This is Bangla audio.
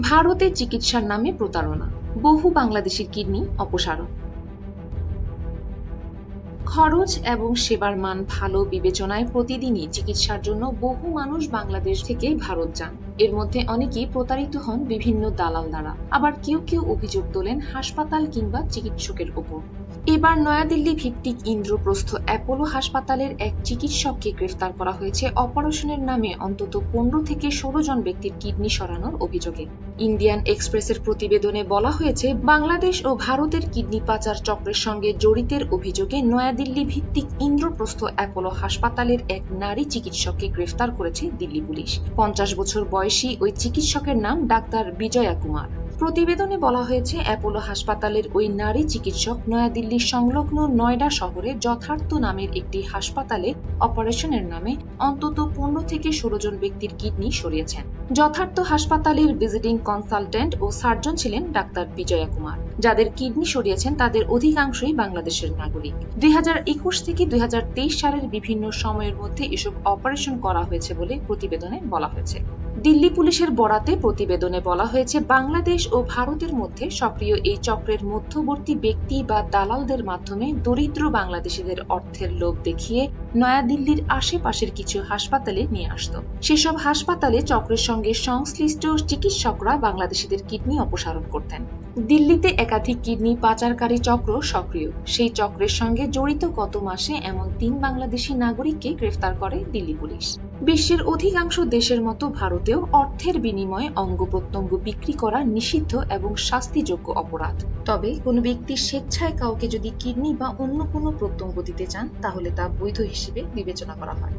ভারতে চিকিৎসার নামে প্রতারণা। বহু বাংলাদেশের কিডনি অপসারণ। খরচ এবং সেবার মান ভালো বিবেচনায় প্রতিদিনই চিকিৎসার জন্য বহু মানুষ বাংলাদেশ থেকে ভারত যান। এর মধ্যে অনেকেই প্রতারিত হন বিভিন্ন দালাল দ্বারা। আবার কেউ কেউ অভিযোগ তোলেন হাসপাতাল কিংবা চিকিৎসকের ওপর। এবার নয়াদিল্লি ভিত্তিক ইন্দ্রপ্রস্থ অ্যাপোলো হাসপাতালের এক চিকিৎসককে গ্রেফতার করা হয়েছে অপারেশনের নামে অন্তত পনেরো থেকে ষোলো জন ব্যক্তির কিডনি সরানোর অভিযোগে। ইন্ডিয়ান এক্সপ্রেসের প্রতিবেদনে বলা হয়েছে, বাংলাদেশ ও ভারতের কিডনি পাচার চক্রের সঙ্গে জড়িতের অভিযোগে নয়াদিল্লি ভিত্তিক ইন্দ্রপ্রস্থ অ্যাপোলো হাসপাতালের এক নারী চিকিৎসককে গ্রেফতার করেছে দিল্লি পুলিশ। পঞ্চাশ বছর বয়সী ওই চিকিৎসকের নাম ডাক্তার বিজয়া কুমার। প্রতিবেদনে বলা হয়েছে, অ্যাপোলো হাসপাতালের ওই নারী চিকিৎসক নয়াদিল্লির সংলগ্ন নয়ডা শহরে যথার্থ নামের একটি হাসপাতালে অপারেশনের নামে অন্তত পনেরো থেকে ষোলো জন ব্যক্তির কিডনি সরিয়েছেন। যথার্থ হাসপাতালের ভিজিটিং কনসালটেন্ট ও সার্জন ছিলেন ডাক্তার বিজয়া কুমার। যাদের কিডনি সরিয়েছেন তাদের অধিকাংশই বাংলাদেশের নাগরিক। দুই হাজার একুশ থেকে দুই হাজার তেইশ সালের বিভিন্ন সময়ের মধ্যে এসব অপারেশন করা হয়েছে বলে প্রতিবেদনে বলা হয়েছে। দিল্লি পুলিশের বরাতে প্রতিবেদনে বলা হয়েছে, বাংলাদেশ ও ভারতের মধ্যে সক্রিয় এই চক্রের মধ্যবর্তী ব্যক্তি বা দালালদের মাধ্যমে দরিদ্র বাংলাদেশিদের অর্থের লোভ দেখিয়ে নয়াদিল্লির আশেপাশের কিছু হাসপাতালে নিয়ে আসত। সেসব হাসপাতালে চক্রের সঙ্গে সংশ্লিষ্ট চিকিৎসকরা বাংলাদেশিদের কিডনি অপসারণ করতেন। দিল্লিতে একাধিক কিডনি পাচারকারী চক্র সক্রিয়। সেই চক্রের সঙ্গে জড়িত গত মাসে এমন তিন বাংলাদেশি নাগরিককে গ্রেফতার করে দিল্লি পুলিশ। বিশ্বের অধিকাংশ দেশের মতো ভারতেও অর্থের বিনিময়ে অঙ্গ প্রত্যঙ্গ বিক্রি করা নিষিদ্ধ এবং শাস্তিযোগ্য অপরাধ। তবে কোনো ব্যক্তি স্বেচ্ছায় কাউকে যদি কিডনি বা অন্য কোনো প্রত্যঙ্গ দিতে চান, তাহলে তা বৈধ হিসেবে বিবেচনা করা হয়।